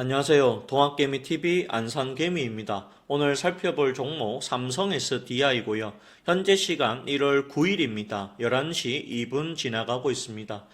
안녕하세요. 동학개미TV 안산개미입니다. 오늘 살펴볼 종목 삼성 SDI고요. 현재 시간 1월 9일입니다. 11시 2분 지나가고 있습니다.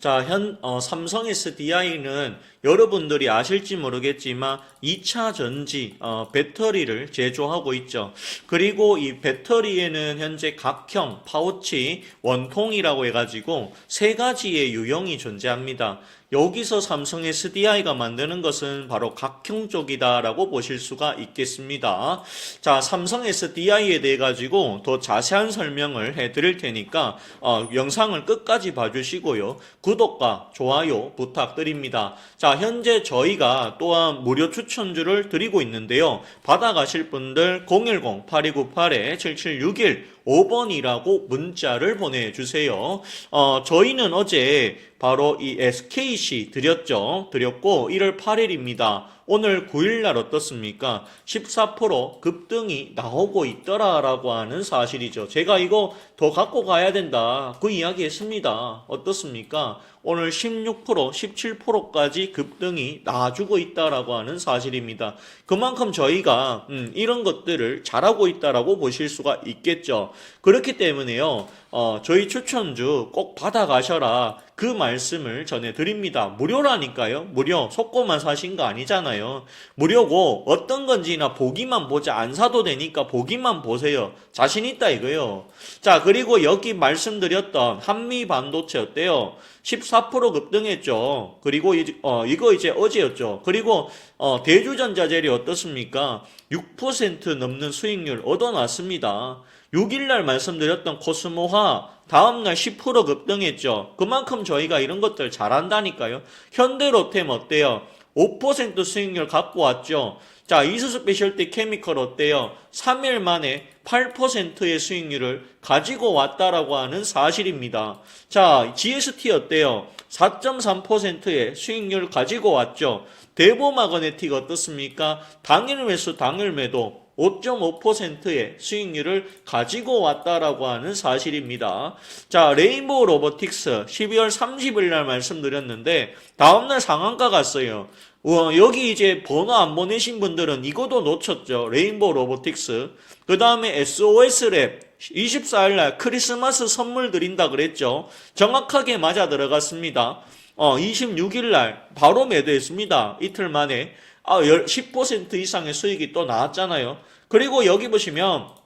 자, 현, 어, 삼성 SDI는 여러분들이 아실지 모르겠지만 2차 전지, 어, 배터리를 제조하고 있죠. 그리고 이 배터리에는 현재 각형, 파우치, 원통이라고 해가지고 세 가지의 유형이 존재합니다. 여기서 삼성 SDI가 만드는 것은 바로 각형 쪽이다라고 보실 수가 있겠습니다. 자, 삼성 SDI에 대해 가지고 더 자세한 설명을 해 드릴 테니까 어, 영상을 끝까지 봐 주시고요. 구독과 좋아요 부탁드립니다. 자, 현재 저희가 또한 무료 추천주를 드리고 있는데요. 받아 가실 분들 010-8298-7761 5번이라고 문자를 보내주세요. 어, 저희는 어제 바로 이 SKC 드렸죠. 드렸고 1월 8일입니다. 오늘 9일날 어떻습니까? 14% 급등이 나오고 있더라라고 하는 사실이죠. 제가 이거 더 갖고 가야 된다. 그 이야기 했습니다. 어떻습니까? 오늘 16%, 17%까지 급등이 나와주고 있다라고 하는 사실입니다. 그만큼 저희가 음, 이런 것들을 잘하고 있다라고 보실 수가 있겠죠. 그렇기 때문에요. 어, 저희 추천주 꼭 받아가셔라. 그 말씀을 전해드립니다. 무료라니까요. 무료. 속고만 사신 거 아니잖아요. 무료고 어떤 건지나 보기만 보자. 안 사도 되니까 보기만 보세요. 자신 있다 이거요. 자, 그리고 여기 말씀드렸던 한미 반도체 어때요? 14% 급등했죠. 그리고 이, 어, 이거 이제 어제였죠. 그리고 어, 대주전자젤이 어떻습니까? 6% 넘는 수익률 얻어놨습니다. 6일날 말씀드렸던 코스모화 다음날 10% 급등했죠. 그만큼 저희가 이런 것들 잘한다니까요. 현대로템 어때요? 5% 수익률 갖고 왔죠. 자, 이수스페셜티 케미컬 어때요? 3일 만에 8%의 수익률을 가지고 왔다라고 하는 사실입니다. 자, GST 어때요? 4.3%의 수익률 가지고 왔죠. 대보마그네틱 어떻습니까? 당일 매수 당일 매도 5.5%의 수익률을 가지고 왔다라고 하는 사실입니다. 자, 레인보우 로보틱스 12월 30일 날 말씀드렸는데 다음 날 상한가 갔어요. 어, 여기 이제 번호 안 보내신 분들은 이것도 놓쳤죠. 레인보우 로보틱스. 그 다음에 SOS랩 24일 날 크리스마스 선물 드린다 그랬죠. 정확하게 맞아 들어갔습니다. 어, 26일 날 바로 매도했습니다. 이틀 만에. 아, 10% 이상의 수익이 또 나왔잖아요. 그리고 여기 보시면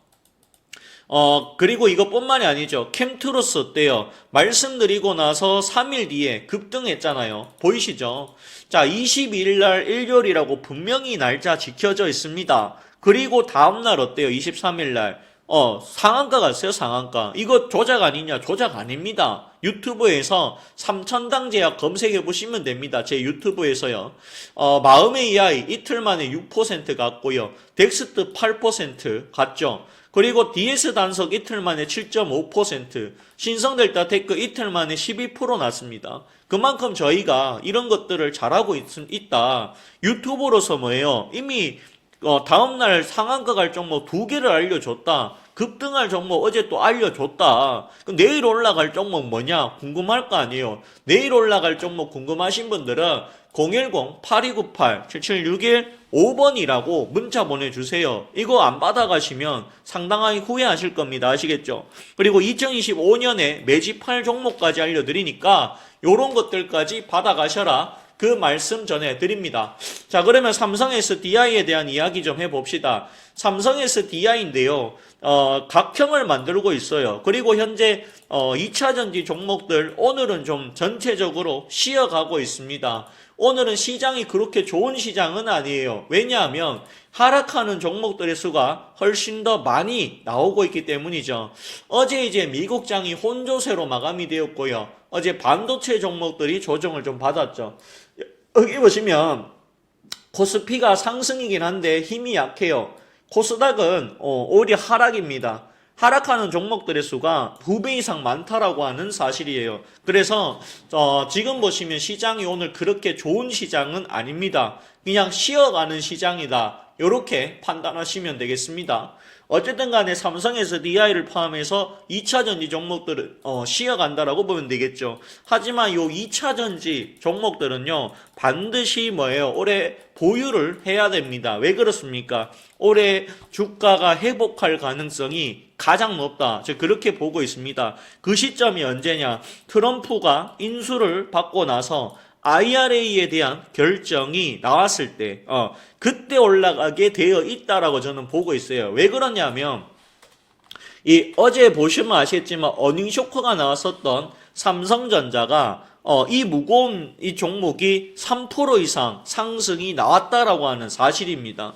어, 그리고 이것뿐만이 아니죠. 캠트로스 어때요? 말씀드리고 나서 3일 뒤에 급등했잖아요. 보이시죠? 자, 22일 날 일요일이라고 분명히 날짜 지켜져 있습니다. 그리고 다음 날 어때요? 23일 날. 어, 상한가 갔어요, 상한가. 이거 조작 아니냐? 조작 아닙니다. 유튜브에서 삼천당 제약 검색해 보시면 됩니다. 제 유튜브에서요. 어, 마음의 이하이 이틀 만에 6% 갔고요. 덱스트 8% 갔죠. 그리고 DS 단속 이틀 만에 7.5%, 신성델타 테크 이틀 만에 12% 났습니다. 그만큼 저희가 이런 것들을 잘하고 있, 있다. 유튜브로서 뭐예요? 이미 어, 다음날 상한가 갈 종목 두 개를 알려줬다. 급등할 종목 어제 또 알려줬다. 그럼 내일 올라갈 종목 뭐냐? 궁금할 거 아니에요. 내일 올라갈 종목 궁금하신 분들은 010-8298-7761 5번이라고 문자 보내주세요. 이거 안 받아가시면 상당하게 후회하실 겁니다. 아시겠죠? 그리고 2025년에 매집할 종목까지 알려드리니까 요런 것들까지 받아가셔라. 그 말씀 전해드립니다. 자, 그러면 삼성 SDI에 대한 이야기 좀 해봅시다. 삼성 SDI인데요. 어, 각형을 만들고 있어요. 그리고 현재 어, 2차 전지 종목들 오늘은 좀 전체적으로 쉬어가고 있습니다. 오늘은 시장이 그렇게 좋은 시장은 아니에요. 왜냐하면 하락하는 종목들의 수가 훨씬 더 많이 나오고 있기 때문이죠. 어제 이제 미국장이 혼조세로 마감이 되었고요. 어제 반도체 종목들이 조정을 좀 받았죠. 여기 보시면 코스피가 상승이긴 한데 힘이 약해요. 코스닥은 어, 오히려 하락입니다. 하락하는 종목들의 수가 두 배 이상 많다라고 하는 사실이에요. 그래서 어, 지금 보시면 시장이 오늘 그렇게 좋은 시장은 아닙니다. 그냥 쉬어가는 시장이다. 이렇게 판단하시면 되겠습니다. 어쨌든 간에 삼성에서 DI를 포함해서 2차 전지 종목들을 어, 쉬어간다라고 보면 되겠죠. 하지만 요 2차 전지 종목들은요, 반드시 뭐예요? 올해 보유를 해야 됩니다. 왜 그렇습니까? 올해 주가가 회복할 가능성이 가장 높다. 저 그렇게 보고 있습니다. 그 시점이 언제냐? 트럼프가 인수를 받고 나서 IRA에 대한 결정이 나왔을 때, 어, 그때 올라가게 되어 있다라고 저는 보고 있어요. 왜 그러냐면, 이 어제 보시면 아시겠지만 어닝 쇼크가 나왔었던 삼성전자가 어, 이 무거운 이 종목이 3% 이상 상승이 나왔다라고 하는 사실입니다.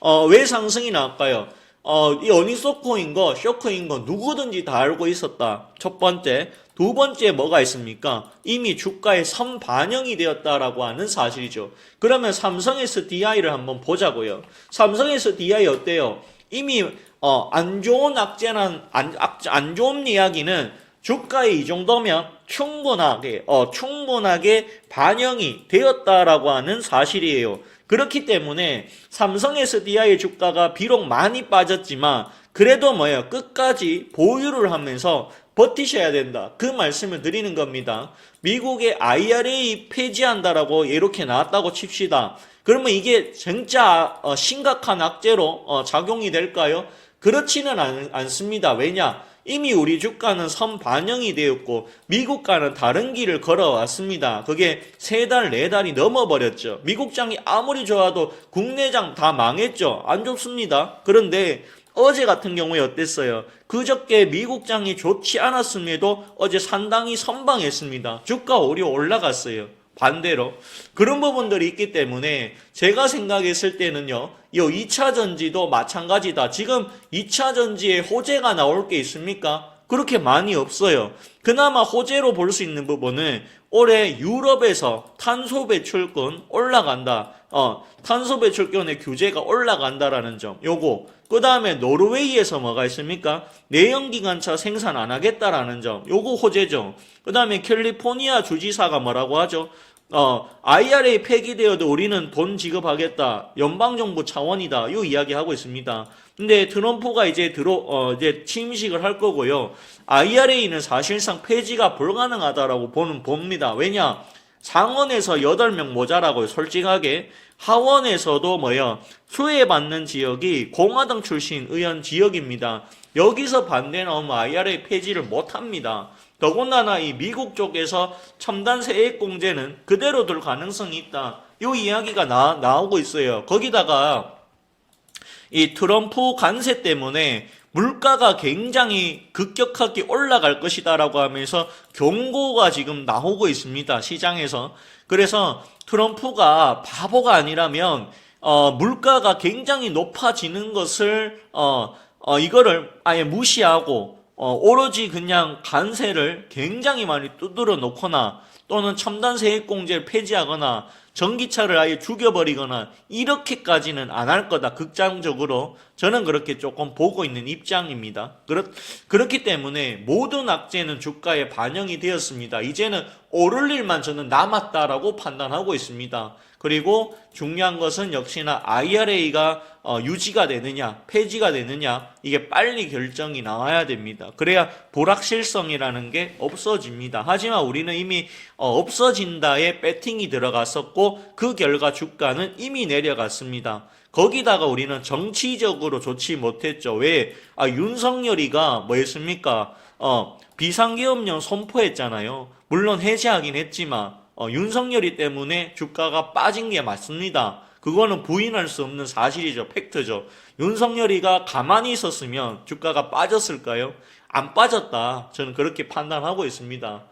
어, 왜 상승이 나올까요? 어, 이 어닝 쇼크인 거, 쇼크인 거 누구든지 다 알고 있었다. 첫 번째. 두 번째 뭐가 있습니까? 이미 주가에 선반영이 되었다라고 하는 사실이죠. 그러면 삼성에서 DI를 한번 보자고요. 삼성에서 DI 어때요? 이미 어, 안 좋은 악재란 안, 악, 안 좋은 이야기는 주가에 이 정도면 충분하게 어, 충분하게 반영이 되었다라고 하는 사실이에요. 그렇기 때문에 삼성 SDI의 주가가 비록 많이 빠졌지만 그래도 뭐예요? 끝까지 보유를 하면서 버티셔야 된다. 그 말씀을 드리는 겁니다. 미국의 IRA 폐지한다라고 이렇게 나왔다고 칩시다. 그러면 이게 진짜 어, 심각한 악재로 어, 작용이 될까요? 그렇지는 않, 않습니다. 왜냐? 이미 우리 주가는 선 반영이 되었고 미국과는 다른 길을 걸어왔습니다. 그게 세 달, 네 달이 넘어버렸죠. 미국장이 아무리 좋아도 국내장 다 망했죠. 안 좋습니다. 그런데 어제 같은 경우에 어땠어요? 그저께 미국장이 좋지 않았음에도 어제 상당히 선방했습니다. 주가 오히려 올라갔어요. 반대로 그런 부분들이 있기 때문에 제가 생각했을 때는요. 이 2차 전지도 마찬가지다. 지금 2차 전지에 호재가 나올 게 있습니까? 그렇게 많이 없어요. 그나마 호재로 볼 수 있는 부분은 올해 유럽에서 탄소 배출권 올라간다. 어, 탄소 배출권의 규제가 올라간다라는 점. 요거. 그 다음에 노르웨이에서 뭐가 있습니까? 내연기관차 생산 안 하겠다라는 점. 요거 호재죠. 그 다음에 캘리포니아 주지사가 뭐라고 하죠? 어, IRA 폐기되어도 우리는 돈 지급하겠다. 연방정부 차원이다. 요 이야기 하고 있습니다. 근데 트럼프가 이제 들어, 어, 이제 침식을 할 거고요. IRA는 사실상 폐지가 불가능하다라고 보는, 봅니다. 왜냐? 상원에서 8명 모자라고요. 솔직하게. 하원에서도 뭐요? 수혜받는 지역이 공화당 출신 의원 지역입니다. 여기서 반대 나오면 IRA 폐지를 못 합니다. 더군다나 이 미국 쪽에서 첨단 세액 공제는 그대로 둘 가능성이 있다. 요 이야기가 나, 나오고 있어요. 거기다가 이 트럼프 관세 때문에 물가가 굉장히 급격하게 올라갈 것이다라고 하면서 경고가 지금 나오고 있습니다. 시장에서. 그래서 트럼프가 바보가 아니라면 어, 물가가 굉장히 높아지는 것을 어, 어, 이거를 아예 무시하고 어, 오로지 그냥 관세를 굉장히 많이 두드려 놓거나 또는 첨단 세액공제를 폐지하거나 전기차를 아예 죽여버리거나 이렇게까지는 안 할 거다. 극장적으로 저는 그렇게 조금 보고 있는 입장입니다. 그렇, 그렇기 때문에 모든 악재는 주가에 반영이 되었습니다. 이제는 오를 일만 저는 남았다라고 판단하고 있습니다. 그리고 중요한 것은 역시나 IRA가 어, 유지가 되느냐, 폐지가 되느냐, 이게 빨리 결정이 나와야 됩니다. 그래야 불확실성이라는 게 없어집니다. 하지만 우리는 이미 어, 없어진다에 배팅이 들어갔었고, 그 결과 주가는 이미 내려갔습니다. 거기다가 우리는 정치적으로 좋지 못했죠. 왜? 아, 윤석열이가 뭐 했습니까? 어, 비상계엄령 선포했잖아요. 물론 해제하긴 했지만, 어, 윤석열이 때문에 주가가 빠진 게 맞습니다. 그거는 부인할 수 없는 사실이죠. 팩트죠. 윤석열이가 가만히 있었으면 주가가 빠졌을까요? 안 빠졌다. 저는 그렇게 판단하고 있습니다.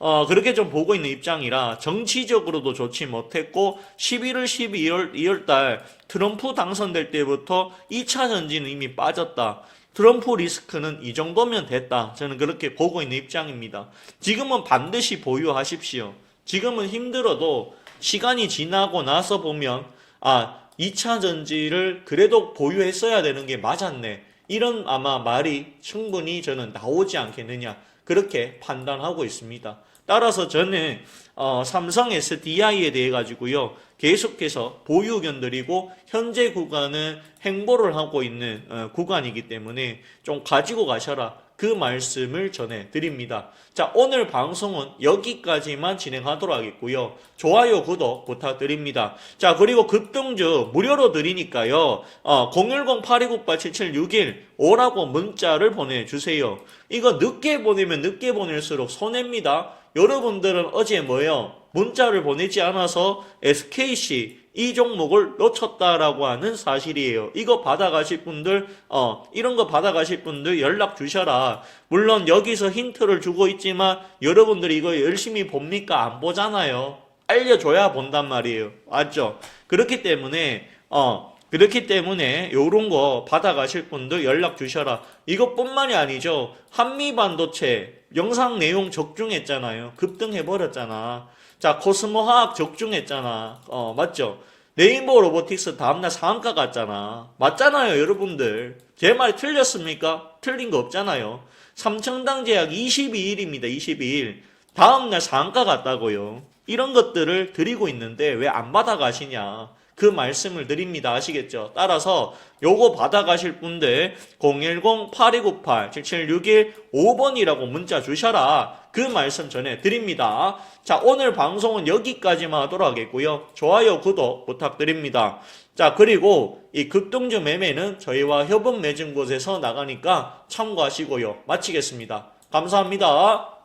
어, 그렇게 좀 보고 있는 입장이라 정치적으로도 좋지 못했고 11월 12월 2월 달 트럼프 당선될 때부터 2차 전지는 이미 빠졌다. 트럼프 리스크는 이 정도면 됐다. 저는 그렇게 보고 있는 입장입니다. 지금은 반드시 보유하십시오. 지금은 힘들어도 시간이 지나고 나서 보면 아 2차 전지를 그래도 보유했어야 되는 게 맞았네. 이런 아마 말이 충분히 저는 나오지 않겠느냐. 그렇게 판단하고 있습니다. 따라서 저는 어, 삼성 SDI에 대해 가지고요. 계속해서 보유 드리고 현재 구간은 행보를 하고 있는 어, 구간이기 때문에 좀 가지고 가셔라. 그 말씀을 전해 드립니다. 자, 오늘 방송은 여기까지만 진행하도록 하겠고요. 좋아요, 구독 부탁드립니다. 자, 그리고 급등주 무료로 드리니까요. 어, 010-8298-7761 오라고 문자를 보내주세요. 이거 늦게 보내면 늦게 보낼수록 손해입니다. 여러분들은 어제 뭐예요? 문자를 보내지 않아서 SKC 이 종목을 놓쳤다라고 하는 사실이에요. 이거 받아가실 분들, 어, 이런 거 받아가실 분들 연락 주셔라. 물론 여기서 힌트를 주고 있지만 여러분들이 이거 열심히 봅니까? 안 보잖아요. 알려줘야 본단 말이에요. 맞죠? 그렇기 때문에, 어, 그렇기 때문에 요런 거 받아가실 분들 연락 주셔라. 이것뿐만이 아니죠. 한미 반도체 영상 내용 적중했잖아요. 급등해버렸잖아. 자, 코스모 화학 적중했잖아. 어, 맞죠? 네이버 로보틱스 다음날 상한가 갔잖아. 맞잖아요, 여러분들. 제 말 틀렸습니까? 틀린 거 없잖아요. 삼청당 제약 22일입니다, 22일. 다음날 상한가 갔다고요. 이런 것들을 드리고 있는데 왜 안 받아가시냐. 그 말씀을 드립니다. 아시겠죠? 따라서 요거 받아가실 분들 010-8298-7761 5번이라고 문자 주셔라. 그 말씀 전해 드립니다. 자, 오늘 방송은 여기까지만 하도록 하겠고요. 좋아요, 구독 부탁드립니다. 자, 그리고 이 급등주 매매는 저희와 협업 맺은 곳에서 나가니까 참고하시고요. 마치겠습니다. 감사합니다.